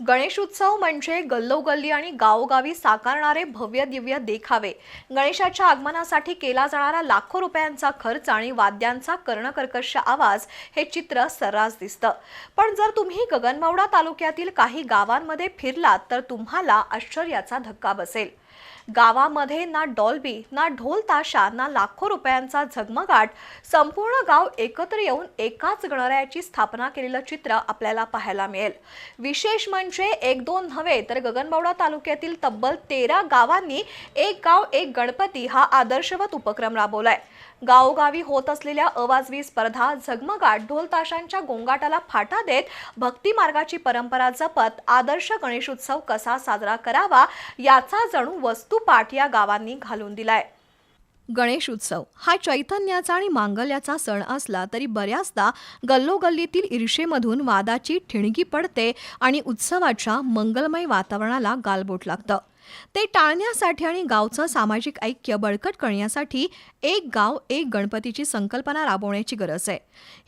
गणेशोत्सव म्हणजे गल्लोगल्ली आणि गावोगावी साकारणारे भव्य दिव्य देखावे. गणेशाच्या आगमनासाठी केला जाणारा लाखो रुपयांचा खर्च आणि वाद्यांचा कर्णकर्कश आवाज हे चित्र सर्रास दिसतं. पण जर तुम्ही गगनबावडा तालुक्यातील काही गावांमध्ये फिरलात तर तुम्हाला आश्चर्याचा धक्का बसेल. गावामध्ये ना डॉल्बी ना ढोल ताशा ना लाखो रुपयांचा झगमगाट संपूर्ण गाव एकत्र येऊन एकाच गणरायाची स्थापना केलेलं चित्र आपल्याला पाहायला मिळेल. विशेष म्हणजे एक दोन नव्हे तर गगनबावडा तालुक्यातील तब्बल तेरा गावांनी एक गाव एक गणपती हा आदर्शवत उपक्रम राबवलाय. गावोगावी होत असलेल्या अवाजवी स्पर्धा झगमगाट ढोल ताशांच्या गोंगाटाला फाटा देत भक्ती मार्गाची परंपरा जपत आदर्श गणेशोत्सव कसा साजरा करावा याचा जणू वस्तुपाठ या गावांनी घालून दिलाय. गणेश उत्सव. हा चैतन्याचा आणि मांगल्याचा सण असला तरी बऱ्याचदा गल्लोगल्लीतील ईर्षेमधून वादाची ठिणगी पडते आणि उत्सवाच्या मंगलमय वातावरणाला गालबोट लागतं. ते टाळण्यासाठी आणि गावचं सामाजिक ऐक्य बळकट करण्यासाठी एक गाव एक गणपतीची संकल्पना राबवण्याची गरज आहे.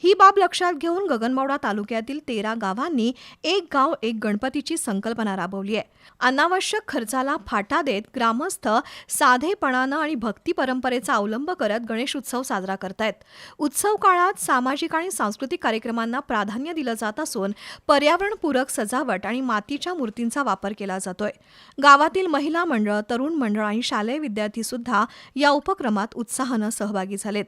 ही बाब लक्षात घेऊन गगनबावडा तालुक्यातील तेरा गावांनी एक गाव एक गणपतीची संकल्पना राबवली आहे. अनावश्यक खर्चाला फाटा देत ग्रामस्थ साधेपणानं आणि भक्ती परंपरेचा अवलंब करत गणेश उत्सव साजरा करतायत. उत्सव काळात सामाजिक आणि सांस्कृतिक कार्यक्रमांना प्राधान्य दिलं जात असून पर्यावरणपूरक सजावट आणि मातीच्या मूर्तींचा वापर केला जातोय. गावातील महिला मंडळ तरुण मंडळ आणि शालेय विद्यार्थी सुद्धा या उपक्रमात उत्साहानं सहभागी झालेत.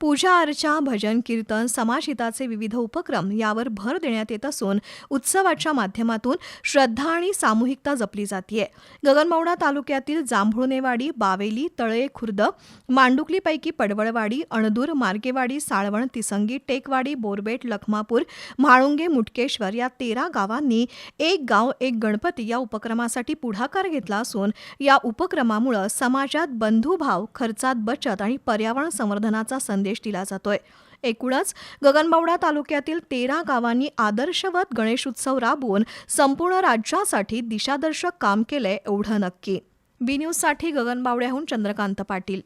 पूजा अर्चा भजन कीर्तन समाजहिताचे विविध उपक्रम यावर भर देण्यात येत असून उत्सवाच्या माध्यमातून श्रद्धा आणि सामूहिकता जपली जातीये. गगनमौडा तालुक्यातील जांभुळनेवाडी बावेली तळे खुर्द मांडुकलीपैकी पडवळवाडी अणदूर मार्गेवाडी साळवण तिसंगी टेकवाडी बोरबेट लखमापूर म्हाळुंगे मुटकेश्वर या तेरा गावांनी एक गाव एक गणपती या उपक्रमासाठी पुढाकार घेतला असून या उपक्रमामुळं समाजात बंधुभाव खर्चात बचत आणि पर्यावरण संवर्धनाचा संदेश दिला जातोय. एकूणच गगनबावडा तालुक्यातील तेरा गावांनी आदर्शवत गणेशोत्सव राबवून संपूर्ण राज्यासाठी दिशादर्शक काम केलंय एवढं नक्की. बी न्यूजसाठी गगनबावड्याहून चंद्रकांत पाटील.